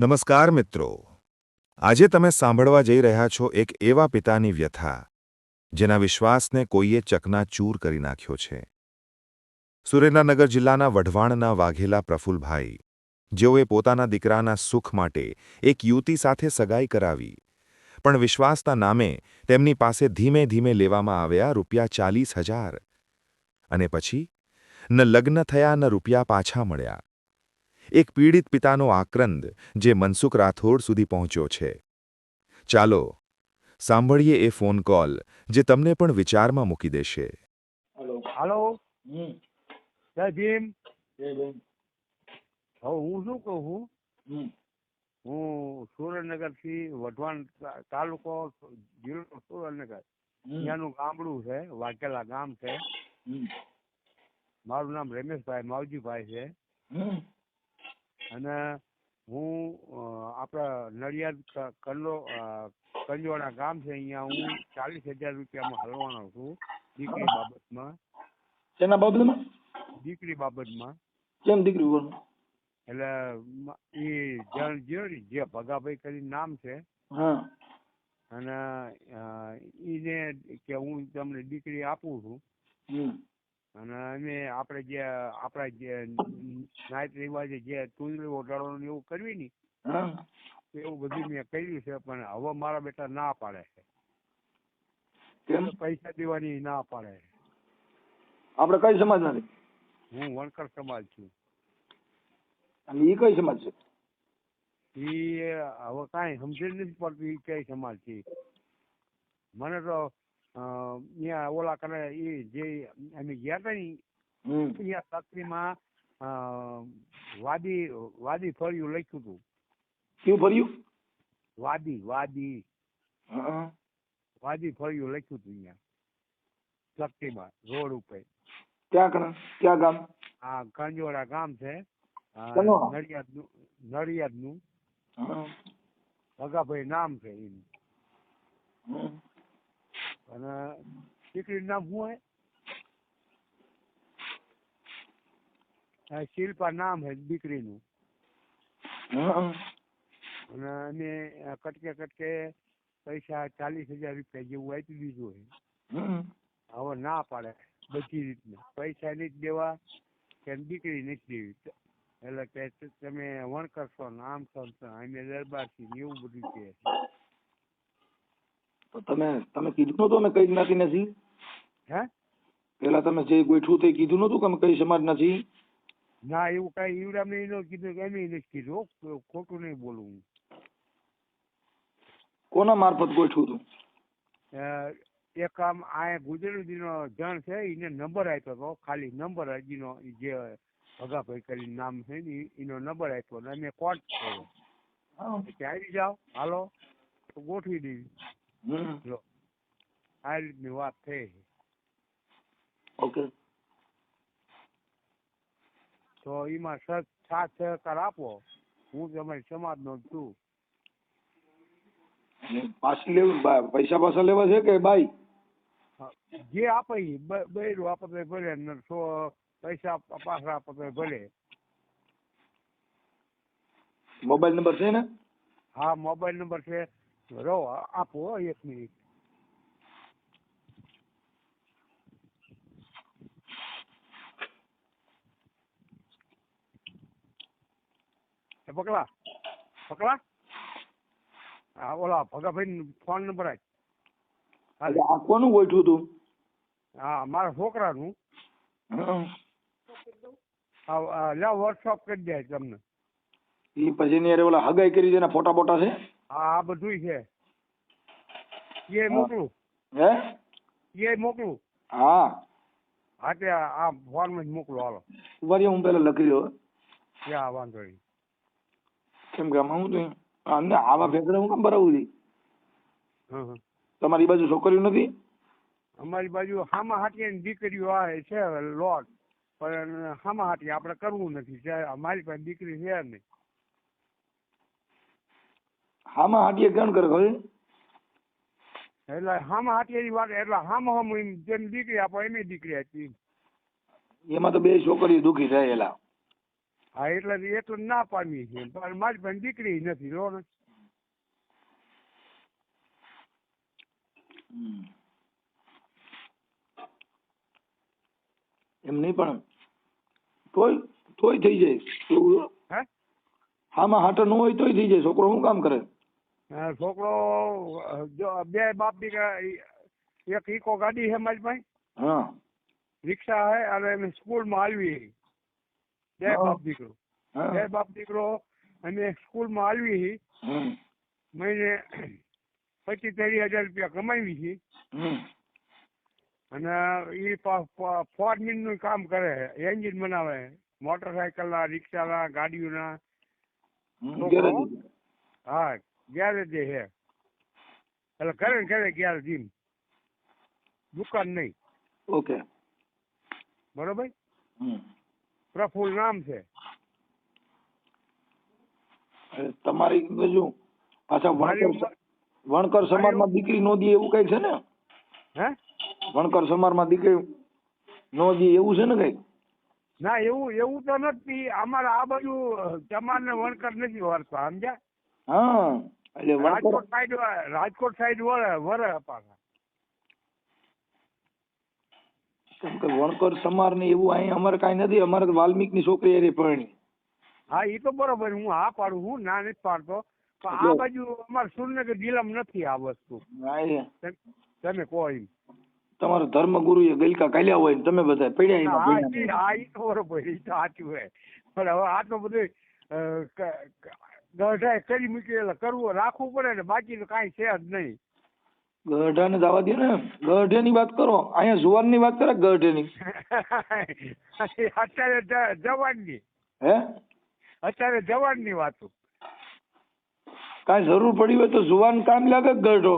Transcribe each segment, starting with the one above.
નમસ્કાર મિત્રો. આજે તમે સાંભળવા જઈ રહ્યા છો એક એવા પિતાની વ્યથા, જેના વિશ્વાસને કોઈએ ચકનાચૂર કરી નાખ્યો છે. સુરેન્દ્રનગર જિલ્લાના વઢવાણના વાઘેલા પ્રફુલભાઈ, જેઓએ પોતાના દીકરાના સુખ માટે એક યુવતી સાથે સગાઈ કરાવી, પણ વિશ્વાસના નામે તેમની પાસે ધીમે ધીમે લેવામાં આવ્યા રૂપિયા ચાલીસ હજાર. અને પછી, ન લગ્ન થયા ન રૂપિયા પાછા મળ્યા. એક પીડિત પિતાનો આક્રંદ જે મનસુખ રાઠોડ સુધી પહોંચ્યો છે. ચાલો સાંભળીએ એ ફોન કોલ જે તમને પણ વિચારમાં મૂકી દેશે. હલો. જય ભીમ. હવે હું શું કહું છું? હું સુરેન્દ્રનગરથી વઢવાણ તાલુકો જિલ્લો સુરેન્દ્રનગર. ત્યાંનું ગામડું છે વાઘેલા ગામ છે. હમ. મારું નામ રમેશભાઈ માવજીભાઈ છે. હમ. અને હું આપણા નડિયાદ કંડો કંજોડા ગામ છે અહીંયા હું ચાલીસ હજાર રૂપિયામાં હલવાનો છું દીકરી બાબતમાં. શેના બાબતમાં? દીકરી બાબતમાં. કેમ દીકરી બોલો એટલે એ ઈ જણ જે જે ભગાભાઈ કરીને નામ છે. હા. અને એને ઈને કે હું તમને દીકરી આપું છું. અને અમે આપણે જે આપણા જે નાયત રિવાજે જે તુંદડી ઓટાડવાનું એવું કરવી ની એવું બધું મેં કર્યું છે પણ હવે મારા બેટા ના પાડે છે. પૈસા દેવાની ના પાડે છે. આપણે કઈ સમાજ નથી હું વણકર સમાજ છું. અને એ કઈ સમાજ છે? એ હવે કાંઈ સમજણ નથી પડતી એ કઈ સમાજ છે. મને તો ત્યાં ઓલા કરે એ જે અમે ગયા હતા ને અહીંયા તકરીમાં વાદી વાદી ફળિયું લખ્યું હતું કેવું ફળિયું? વાદી વાદી. વાદી ફળિયું લખ્યું હતું અહીંયા શક્તિમાં રોડ ઉપર. ક્યાં કણ ક્યાં ગામ? હા કંજોડા ગામ છે. નડિયાદનું નડિયાદનું હા. ભગાભાઈ નામ છે એનું. અને દીકરીનું નામ શું હે શિલ્પા નામ હે દીકરીનું. અને અમે કટકે કટકે પૈસા ચાલીસ હજાર રૂપિયા જેવું આપી દીધું હે. હવે ના પાડે બધી રીતના. પૈસા નહીં દેવા કે દીકરી નથી દેવી. એટલે કે તમે વણ કરશો ને આમ કરશો અમે દરબાર છીએ એવું બધું છે. તો તમે તમે કીધું નતું અમે કઈ જ્ઞાતિ નથી. હે? પેલા તમે જે ગોઠવું તે કીધું નતું કે અમે કઈ સમાજ નથી? ના એવું કઈ ઈવડામ નહીં એનો કીધું કે અમે નથી કીધું ખોટું નહીં બોલું કોના મારફત ગોઠવું તું? એક આમ આ ગુજરાતીનો જણ છે એને નંબર આપ્યો હતો ખાલી નંબર હજીનો જે ભગાભાઈ કરી નામ છે ને એનો નંબર આપ્યો અને મેં કોટ કર્યો. આવી જાઓ હાલો ગોઠવી દેવી હમ લો આ રીતની વાત થઈ છે. ઓકે તો એમાં સત સાથ સહકાર આપો હું તમારી સમાજનો જ છું અને પાછી લેવું બા- પૈસા પાછા લેવા છે કે બાઈ હા, જે આપે ઈ બ- બૈરું આપે તોય ભલે ને સો પૈસા આપ- પાછા આપે તોય ભલે મોબાઈલ નંબર છે ને હા મોબાઈલ નંબર છે રહો આપો એક મિનિટ એ પકડા પકડા હા ઓલા ભગાભાઈ ફોન નંબર એટલે આ કોનું ગોઠવું તું હા મારા છોકરાનું હા લ્યો વોટ્સઅપ કરી દે તમને એ પછી ની અરે ઓલા હગાઈ કરી છે એના ફોટા બોટા છે આ બધું છે. એ મોકલું. હે? એ મોકલું. હા. હા તે આ ફોનમાં જ મોકલો હાલો. વરી હું પેલા લખી લો ક્યાં વાંધો નહીં. કેમ કે હું તો અમને આવા ભેગડા હું કામ ભરાવું છું. તમારી બાજુ છોકરીઓ નથી? અમારી બાજુ હામા હાટીની દીકરીઓ આવે છે લોટ પણ હામા હાટી આપણે કરવું નથી અમારી પાસે દીકરી છે નહીં. હામાં હાટીએ કેમ કરે ખબર એટલે હામા હાટીની વાત એટલે હામા હામ એમ જેમ દીકરી આપો એમ દીકરી હતી એમાં. તો બે છોકરીઓ દુખી થાય એલા. હા એટલે એટલે ના પામી છે પણ મારી પણ દીકરી નથી લો ને. એમ નહીં પણ તોય તોય થઈ જાય. હામાં હાટર ન હોય તોય થઈ જાય. છોકરો શું કામ કરે? છોકરો જો બે બાપ દીકરા એક ઈકો ગાડી છે મારી પાસે. હા. રિક્ષા હે અને એને સ્કૂલમાં છે. બે બાપ દીકરો. બે બાપ દીકરો અમે સ્કૂલમાં. હી મહિને પચીસ ત્રીસ હજાર રૂપિયા કમાવી છે હમ. અને એ ફોરનું કામ કરે એન્જિન બનાવે છે. મોટરસાયકલના રિક્ષાના ગાડીઓના. હમ. ગેરેજ. હે. એટલે કરે ને કરે ગેરેજ એમ દુકાન નહીં. ઓકે. બરોબર? પ્રફુલ નામ છે. તમારી બાજુ પાછા વણકર વણકર સમાજમાં દીકરી નો દે એવું કઈ છે ને? હે? વણકર સમાજમાં દીકરી નો દે એવું છે ને કઈ? ના એવું એવું તો નથી. અમારા આ બાજુ ચમાર ને વણકર નથી વારતા સમજ્યા? હા. એટલે રાજકોટ સાઈડ રાજકોટ સાઈડ વરે વરે પાછા. કેમ કે વણકર સમાર ને એવું અહીં અમારે કાંઈ નથી અમારે વાલ્મીકની છોકરી એ પરણી હા એ તો બરોબર હું હા પાડું હું ના નથી પાડતો. પણ આ બાજુ અમારે સુરનગર જિલ્લામાં નથી આ વસ્તુ. એ તેમ- કહો એમ. તમારો ધર્મગુરુ એ ગલકા કાલ્યા હોય ને તમે બધા પડ્યા એમાં હા ઈ તો બરોબર એ તો સાચું હે પણ હવે આ તો બધું ગઢાએ કરી મૂકી એટલે કરવું રાખવું પડે ને બાકી તો કાંઈ છે જ નહીં. ગઢાને જવા દે ને ગઢેની વાત કરો. અહીંયા જુવાનની વાત કરે ગઢેની? અત્યારે જવાન જવાનની. હે? અત્યારે જવાનની વાતો. કાંઈ જરૂર પડી હોય તો જુવાન કામ લાગે ગઢો?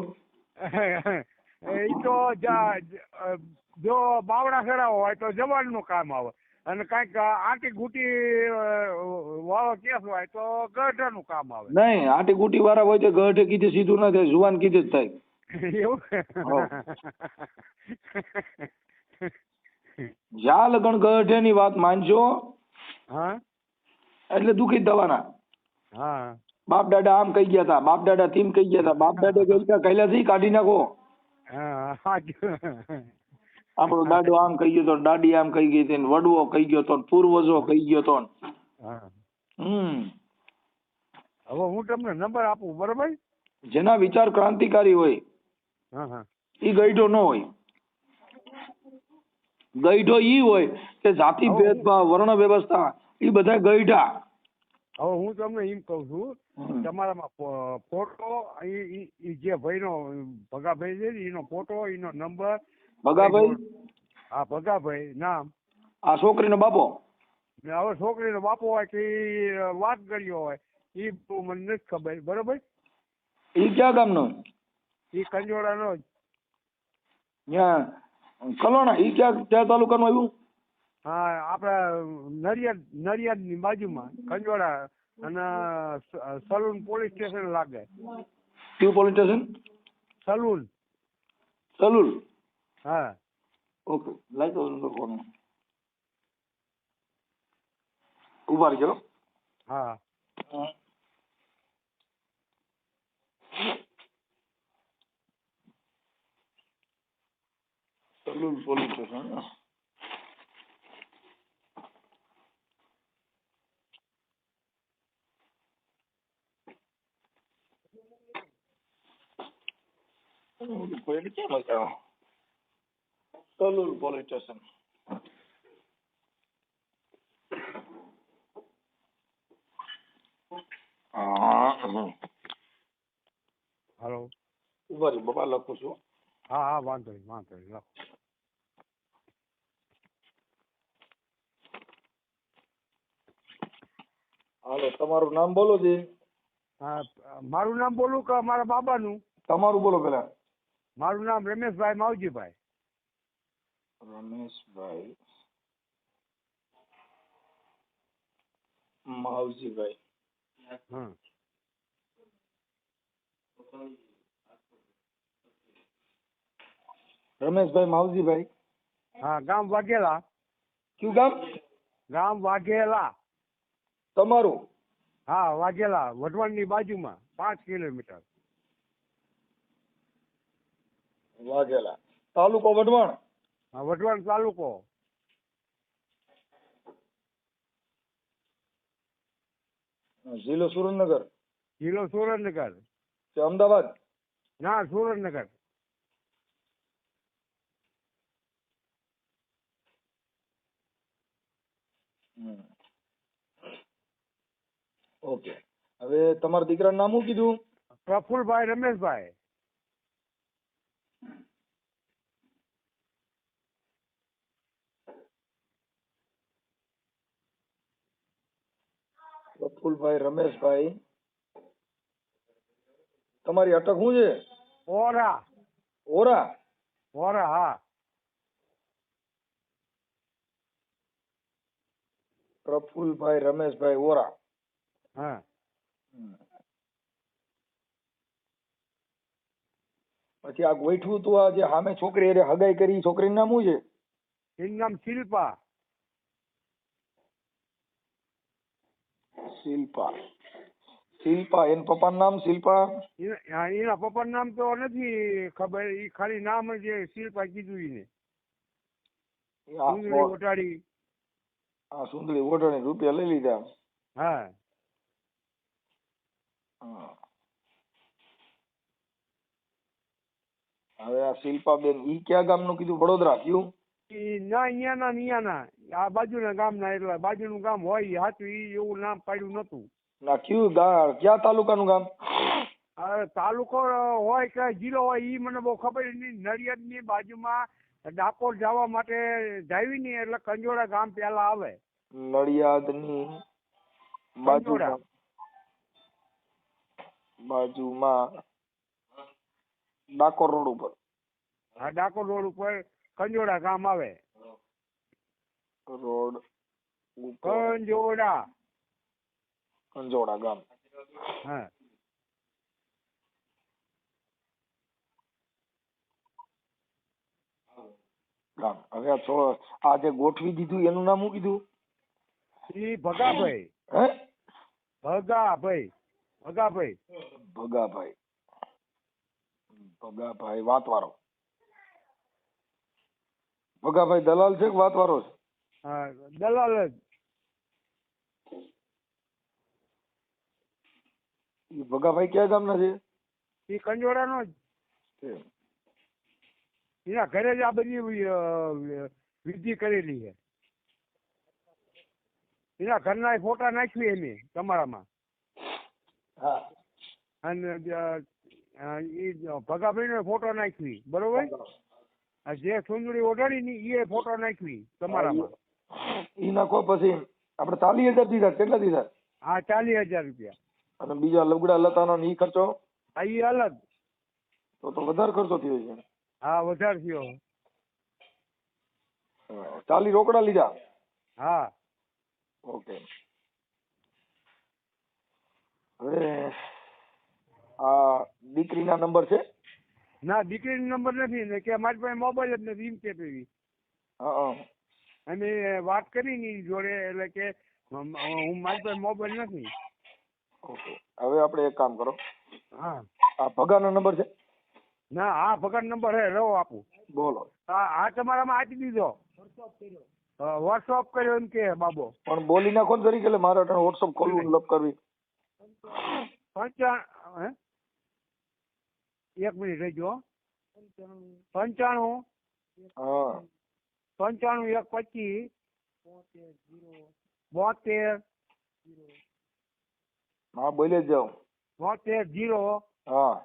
એ તો જ- જો બાવડા ચડાવો હોય તો જવાનનું કામ આવે. અને કંઈક આંટી ગુટી વાળો કેસ હોય તો ગઢાનું કામ આવે. નહીં આટી ગુટી વાળા હોય તો ગઢે કીધે સીધું ના થાય જુવાન કીધે જ થાય. એવું? જ્યાં લગન ગઢેની વાત માનજો. હા? એટલે દુખી જ થવાના. હા. બાપ દાદા આમ કહી ગયા હતા બાપ દાદા તેમ કહી ગયા હતા. બાપ દાદા કહેલા કહેલાથી કાઢી નાખો. હા. આપણો દાડો આમ કહી ગયો તો દાદી આમ કહી ગઈ હતી વડવો કહી ગયો તો પૂર્વજો કહી ગયો તો હમ. હવે હું તમને નંબર આપું બરોબર? જેના વિચાર ક્રાંતિકારી હોય ઈ ગઈઢો ન હોય. ગઈઢો ઈ હોય કે જાતિ. ભેદભાવ વર્ણ વ્યવસ્થા ઈ બધા ગઈઢા. હવે હું તમને એમ કહું છું તમારામાં ફોટો જે ભાઈનો ભગાભાઈ છે એનો ફોટો એનો નંબર ભગાભાઈ? હા ભગાભાઈ નામ? આ છોકરીનો બાપો? ને હવે છોકરીનો બાપો હોય કે વાત કર્યો હોય એ મને નથી ખબર. બરોબર? ઈ ક્યાં ગામનો? એ કંજોડાનો જ. ત્યાં કલોણા ઈ ક્યાં ક્યાં તાલુકાનું આવ્યું? હા આપણા નડિયાદ નડિયાદની બાજુમાં કંજોડા અને સલૂન પોલીસ સ્ટેશન લાગે. કયું પોલીસ સ્ટેશન? સલૂન. સલુલ હા. Okay number phone. ઊભા રહેજો. હા. સલુલ પોલીસ સ્ટેશન સલુલ પોલીસ સ્ટેશન હા હાલો ઊભા રહ્યો બાપા લખું છું હા હા વાંધો નહીં વાંધો નહીં લખો હાલો તમારું નામ બોલો જી હા મારું નામ બોલું કે મારા બાબાનું તમારું બોલો પેલા મારું નામ રમેશભાઈ માવજીભાઈ રમેશભાઈ માવજીભાઈ. હમ. રમેશભાઈ માવજીભાઈ. હા ગામ વાઘેલા. કયું ગામ? ગામ વાઘેલા. તમારું? હા વાઘેલા વઢવાણની બાજુમાં પાંચ કિલોમીટર. વાઘેલા. તાલુકો વઢવાણ? વઢવાણ તાલુકો. જિલ્લો સુરેન્દ્રનગર. જિલ્લો સુરેન્દ્રનગર. કે અમદાવાદ. ના સુરેન્દ્રનગર. ઓકે. હવે તમારા દીકરાનું નામ શું કીધું? પ્રફુલભાઈ રમેશભાઈ. પ્રફુલભાઈ રમેશભાઈ. તમારી અટક શું છે? ઓરા ઓરા ઓરા હા. પ્રફુલભાઈ રમેશભાઈ ઓરા હા. પછી આ ગોઠવું તું આ જે સામે છોકરી હારે હગાઈ કરી છોકરીનું નામ શું છે? એનું નામ શિલ્પા. શિલ્પા. શિલ્પા એન પપ્પાનું નામ શિલ્પા? એના હા, એના પપ્પાનું નામ તો નથી ખબર એ ખાલી નામ જ શિલ્પા કીધું એને સુંદરી ઓટાડી હા સુંદરી ઓટાડી રૂપિયા લઈ લીધા? હા. હા. હવે આ શિલ્પાબેન ઈ ક્યાં ગામનું કીધું? વડોદરા કયું? ના અહીંયાના ને અહીંયાના આ બાજુના ગામના એટલે બાજુનું ગામ હોય હાચું ઈ એવું નામ પાડ્યું નતું ના કયું ગામ ક્યાં તાલુકાનું ગામ? તાલુકો હોય કે જિલ્લો હોય ઈ મને બહુ ખબર નહીં નડિયાદની બાજુમાં ડાકોર જવા માટે જાવી નહીં એટલે કંજોડા ગામ પેલા આવે. નડિયાદની બાજુમાં. બાજુમાં ડાકોર રોડ ઉપર. હા ડાકોર રોડ ઉપર કંજોડા ગામ આવે. રોડ કંજોડા. કંજોડા ગામ. હા. ગામ. હવે આ જે ગોઠવી દીધું એનું નામ શું કીધું? શ્રી ભગાભાઈ. હે? ભગાભાઈ. ભગાભાઈ. ભગાભાઈ. ભગાભાઈ વાતવારો ભગાભાઈ દલાલ છે કે વાતવારો છે? હા દલાલ જ. ભગાભાઈ ક્યાં ગામના છે? ઈ કંજોડાનો જ. એના ઘરે જ આ બધી વિધિ કરેલી છે. એના ઘરના ફોટા નાખ્યું એમે તમારામાં. હા. અને એ ભગાભાઈ નો ફોટો નાખવી બરોબર? આ જે સુંદરી ઓઢાડી ની એ ફોટો નાખવી તમારામાં. ઈ નાખો પછી આપણે ચાલીસ હજાર દીધા. કેટલા દીધા? હા ચાલીસ હજાર રૂપિયા. અને બીજા લગડા લતાનો ને ઈ ખર્ચો? આ ઈ અલગ. તો તો વધારે ખર્ચો થયો છે હા વધારે થયો. હા, ચાલી રોકડા લીધા? હા. ઓકે. હવે આ દીકરીના નંબર છે? ના દીકરીનો નંબર નથી ને કે મારી પાસે મોબાઈલ જ નથી એમ કે પેલી. હા. અમે વાત કરી ની જોડે એટલે કે હું મારી પાસે મોબાઈલ નથી. ઓકે. હવે આપણે એક કામ કરો. હા. આ ભગાનો નંબર છે? ના આ ભગત નંબર હે રહો આપું. બોલો. આ તમારામાં આપી દીધો. વોટ્સઅપ કર્યો એમ કે બાબો. પણ બોલી નાખો ને તરીકે એટલે મારે અટાણે વોટ્સઅપ ખોલવું લપ કરવી. પંચાણ હે? એક મિનિટ રહેજો. પંચાણું. હા. પંચાણું એક પચીસ. બોતેર હા બોલે જાઓ બોતેર જીરો. હા.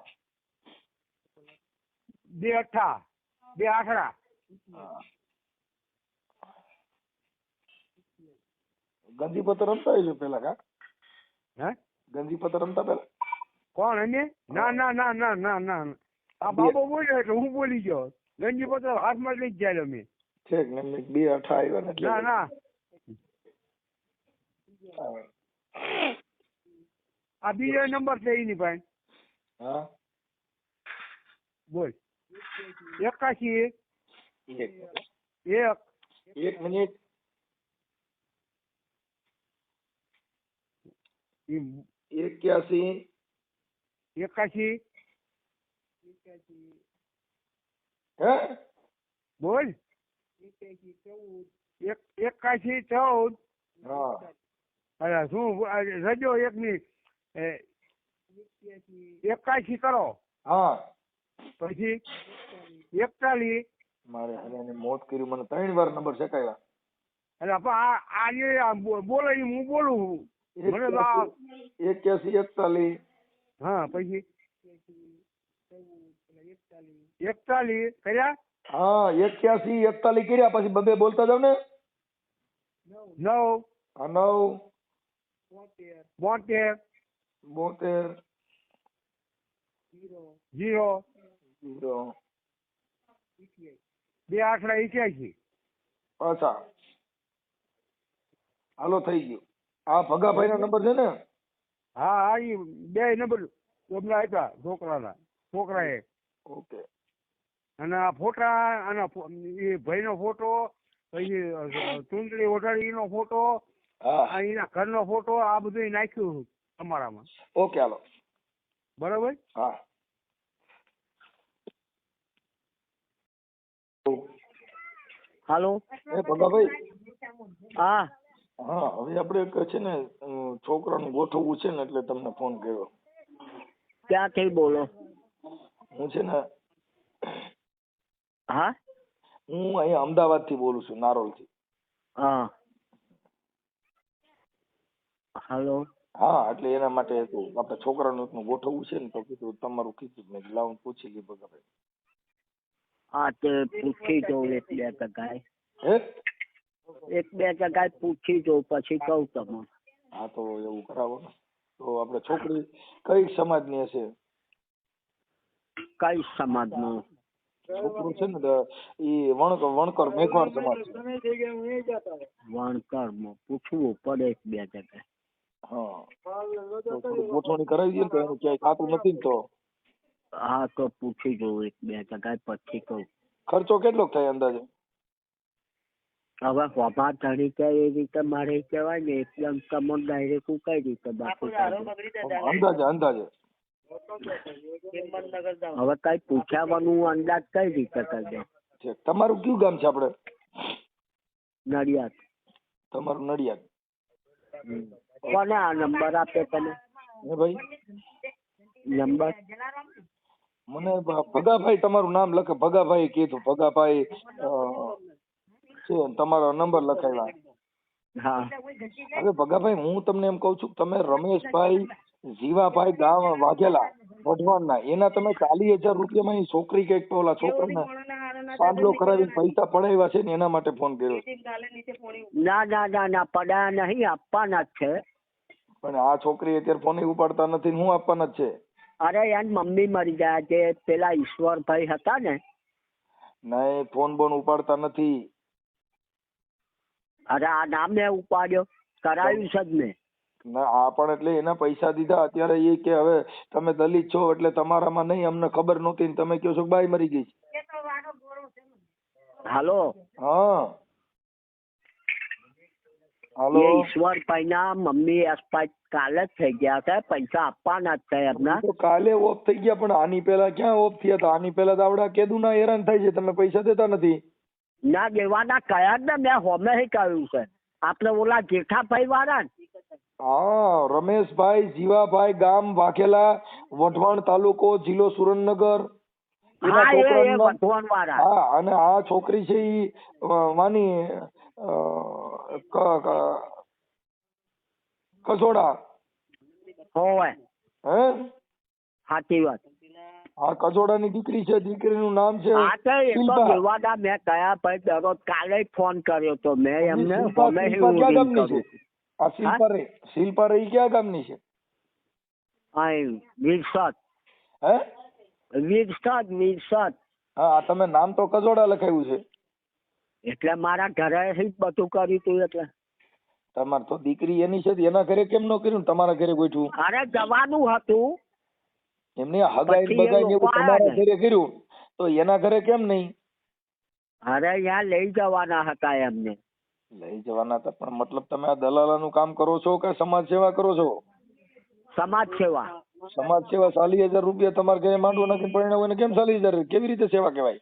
બે અઠા. બે આઠડા. ગંજી પત્ર રમતા હશો પેલા કા? હે? ગંજી પત્ર રમતા પેલા? કોણ એને? ના ના ના ના ના ના. આ બાબો બોલ્યો એટલે હું બોલી ગયો. ગંજી પત્ર હાથમાં લઈ જ જાય અમે. ઠીક ને મેં બે અઠા આવ્યા ને એટલે ના ના. આ બીજો નંબર છે એની પાસે. હા. બોલ. એકાશી એક. એક. એક. મિનિટ. એક્યાસી. એકાશી. હે? બોલ. એક એકાશી ચૌદ. હા. અરે શું રજો એકની એ, એકાશી કરો. હા. પછી એકતાલીસ. મારે હરિયાને મોત કર્યું મને ત્રણ વાર નંબર શેકાયા એટલે પણ આ આજે બોલે હું બોલું મને તો એક્યાસી એકતાલીસ. હા પછી એકતાલીસ કર્યા? હા એક્યાસી એકતાલીસ કર્યા પછી બબે બોલતા જાવ ને? નવ. હા નવ. બોતેર. બોતેર. જીરો જીરો બે આંકડા એક્યાસી અચ્છા. હાલો થઈ ગયું. આ ભગાભાઈ નો નંબર છે ને? હા હા એ બે નંબર. તમને આપ્યા છોકરાના. છોકરાએ. ઓકે. અને આ ફોટા અને એ ભાઈનો ફોટો પછી ચૂંટણી ઓઢાડી નો ફોટો એના ઘરનો ફોટો આ બધું નાખ્યું તમારામાં. ઓકે હાલો. બરાબર? હા. હાલો. એ ભગાભાઈ. હા. હા હવે આપણે એક છે ને છોકરાનું ગોઠવવું છે ને એટલે તમને ફોન કર્યો. ક્યાંથી બોલો? હું છે ને હા? હું અહીંયા અમદાવાદથી બોલું છું નારોલથી હા. હાલો. હા એટલે એના માટે હતું આપણે છોકરાનું એકનું ગોઠવવું છે ને તો કીધું તમારું કીધું મેં કીધું પૂછી લઈએ ભગાભાઈ હા તે પૂછી જોઉં એક બે જગાએ હે? એક બે જગાએ પૂછી જોઉં પછી કહું તમને. હા તો એવું કરાવો ને. તો આપણે છોકરી કઈ સમાજની હશે? કઈ સમાજનું? છોકરું છે ને એ વણકર વણકર મેઘવાણ સમાજ છે વણકરમાં પૂછવું પડે એક બે જગાએ હા. તો ગોઠવણી કરાવી દઈએ તો એનું ક્યાંય ખાતું નથી ને તો. હા તો પૂછી જોઉં એક બે જગાએ પછી કહું. ખર્ચો કેટલો થાય અંદાજે? હવે હોભા કે એ રીતે મારે કહેવાય ને એકદમ તમને ડાયરેક્ટ હું કઈ રીતે બાકી અંદાજે અંદાજે. હવે કઈ પૂછાવાનું અંદાજ કઈ રીતે કરજો? તમારું કયું ગામ છે આપણે નડિયાદ. તમારું નડિયાદ. કોને આ નંબર આપે તમે? હે ભાઈ? નંબર? મને ભગાભાઈ તમારું નામ લખે. ભગાભાઈ કીધું. ભગાભાઈ છે તમારો નંબર લખાવ્યા હા. હવે ભગાભાઈ હું તમને એમ કઉ છું તમે રમેશભાઈ જીવાભાઈ ગામ વાઘેલા વઢવાણના એના તમે ચાલીસ હજાર રૂપિયામાં ઈ છોકરી કંઈક ઓલા છોકરાને સાંભળો કરાવી પૈસા પડાવ્યા છે ને એના માટે ફોન કર્યો ના ના ના ના પડાયા નહીં આપવાના જ છે. પણ આ છોકરી અત્યારે ફોન ઉપાડતા નથી હું આપવાના જ છે? અરે યાર મમ્મી મરી ગયા જે પેલા ઈશ્વરભાઈ હતા ને. નહીં ફોન બોન ઉપાડતા નથી. અરે આ નામ મેં ઉપાડ્યો કરાવ્યું છે જ મેં. ના આ પણ એટલે એના પૈસા દીધા. અત્યારે એ કે હવે તમે દલિત છો એટલે તમારામાં નહીં અમને ખબર નહોતી ને તમે કહો છો બાઈ મરી ગઈ હાલો? હા. હાલો? ઈશ્વરભાઈ ના મમ્મી એક્સપાયર કાલે જ થઈ ગયા છે પૈસા આપવાના જ છે એમના. તો કાલે ઓફ થઈ ગયા પણ આની પહેલા ક્યાં ઓફ થયા હતા? આની પહેલા તો આવડા કેદુના હેરાન થાય છે તમે પૈસા દેતા નથી. ના દેવાના કયા જ ને મેં હોમે કહ્યું છે. આપણે ઓલા જેઠાભાઈ વાળા ને હા રમેશભાઈ જીવાભાઈ ગામ વાઘેલા વઢવાણ તાલુકો જિલ્લો સુરેન્દ્રનગર. હા એ એ વઢવાણ વાળા હા અને આ છોકરી છે ઈ ક- કસોડા. હોવે. હે? સાચી વાત. આ કસોડાની દીકરી છે દીકરીનું નામ છે હા તો એ તો મેં કયા દરરોજ કાલે ફોન કર્યો તો મેં એમને શિલ્પા- હોમે હું આ શિલ્પા રે શિલ્પા રે ક્યાં ગામની છે? અહીં વિરસદ. હે? વિરસદ વિરસદ. હા તમે નામ તો કજોડા લખાયું છે. એટલે મારા ઘરે બધું કર્યું તું એટલે. તમાર તો દીકરી એની છે એના ઘરે કેમ ન કર્યું? તમારા ઘરે ગોઠવું. અરે જવાનું હતું. એમની હગાઈ બગાઈ ને એવું તમારા ઘરે કર્યું તો એના ઘરે કેમ નહીં? અરે યા લઈ જવાના હતા એમને. લઈ જવાના હતા. પણ મતલબ તમે આ દલાલાનું કામ કરો છો કે સમાજ સેવા કરો છો? સમાજ સેવા. સમાજ સેવા ચાલીસ હજાર રૂપિયા તમારે ઘરે માંડવો નથી પરિણામ હોય કેમ ચાલીસ હજાર? કેવી રીતે સેવા કહેવાય?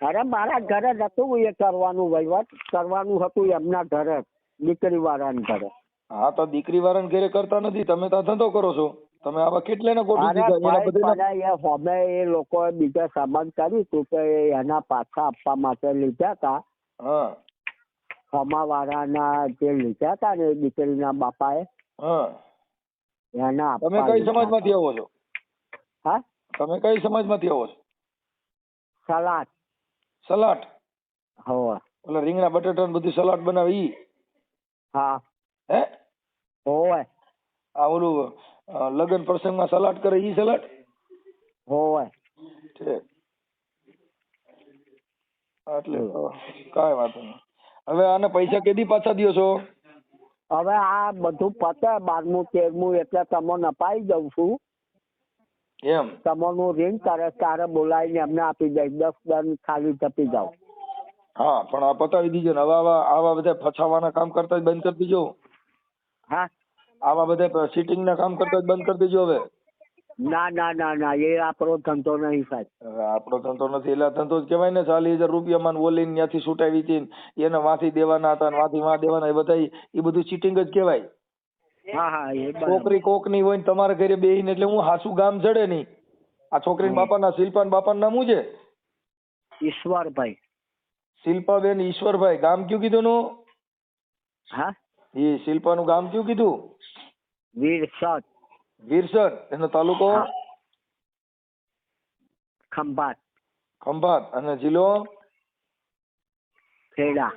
અરે મારા ઘરે જ હતું એ કરવાનું વહીવટ. કરવાનું હતું એમના ઘરે દીકરી વાળાને ઘરે. હા તો દીકરી વાળાને ઘરે કરતા નથી. તમે તો ધંધો કરો છો. તમે આવા કેટલાને ગોઠવી એ લોકો બીજા સામાન કર્યું હતું કે એના પાછા આપવા માટે લીધા હતા હા હોમા વાળાના જે લીધા હતા ને દીકરીના બાપાએ હા. એના તમે કઈ સમજમાંથી આવો છો? હા? તમે કઈ સમાજમાંથી આવો છો? સલાડ. સલાડ? હોવે ઓલા રીંગણા બટાટા ને બધું સલાડ બનાવે ઈ? હા. હે? હોય. આ ઓલું લગ્ન પ્રસંગમાં સલાડ કરે ઈ સલાડ? હોય. એટલે કાંઈ વાંધો નહીં. હવે આને પૈસા કેદી પાછા દ્યો છો? હવે આ બધું પતે બારમું તેરમું એટલે તમને અપાઈ દઉં છું. એમ? તમારું રિંગ તારે તારે બોલાવીને એમને આપી દઈશ દસ દન ખાલી જપી જાઓ. હા પણ આ પતાવી દીજો ને હવે આવા આવા બધા ફસાવાના કામ કરતા જ બંધ કરી દીજો. હા. આવા બધા સીટિંગના કામ કરતા જ બંધ કરી દેજો હવે. ના ના ના ના એ આપણો ધંધો નહીં સાહેબ. આપણો ધંધો નથી એટલે ધંધો જ કહેવાય ને ચાલીસ હજાર રૂપિયામાં ઓલીને ત્યાંથી છૂટાવી હતી એને વાંથી દેવાના હતા ને વાંથી વાં દેવાના એ બધા એ બધું ચીટિંગ જ કહેવાય. હા હા એ છોકરી કોકની હોય ને તમારા ઘરે બેહીને એટલે હું હાસુ ગામ ચડે નહીં. આ છોકરી બાપાના શિલ્પા બાપાનું નામ શું છે? ઈશ્વરભાઈ. શિલ્પાબેન ઈશ્વરભાઈ. ગામ કયું કીધું નું હા? એ શિલ્પાનું ગામ કયું કીધું? વીરસદ. વીરસર એનો તાલુકો? ખંભાત. ખંભાત. અને જિલ્લો? ખેડા.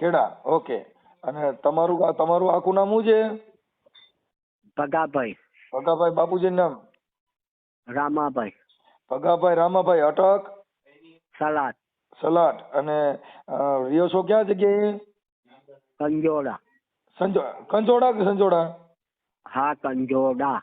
ખેડા. ઓકે. અને તમારું તમારું આખું નામ શું છે? ભગાભાઈ. ભગાભાઈ બાપુજી નામ? રામાભાઈ. ભગાભાઈ રામાભાઈ અટક? સલાટ સલાટ અને રિયો છો ક્યાં જગ્યાએ? કંજોડા. સંજો કંજોડા કે સંજોડા? હા કંજોડા.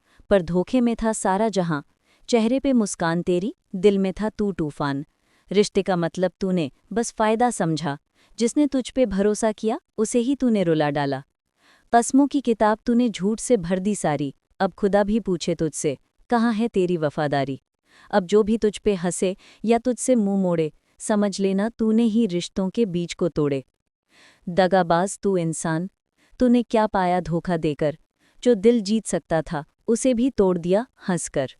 पर धोखे में था सारा जहाँ। चेहरे पे मुस्कान तेरी, दिल में था तू तूफ़ान। रिश्ते का मतलब तूने बस फ़ायदा समझा। जिसने तुझ पे भरोसा किया, उसे ही तूने रुला डाला। कस्मों की किताब तूने झूठ से भर दी सारी। अब खुदा भी पूछे तुझसे, कहाँ है तेरी वफादारी? अब जो भी तुझ पे हंसे या तुझसे मुँह मोड़े, समझ लेना तूने ही रिश्तों के बीच को तोड़े। दगाबाज तू इंसान। तूने क्या पाया धोखा देकर? जो दिल जीत सकता था उसे भी तोड़ दिया हंसकर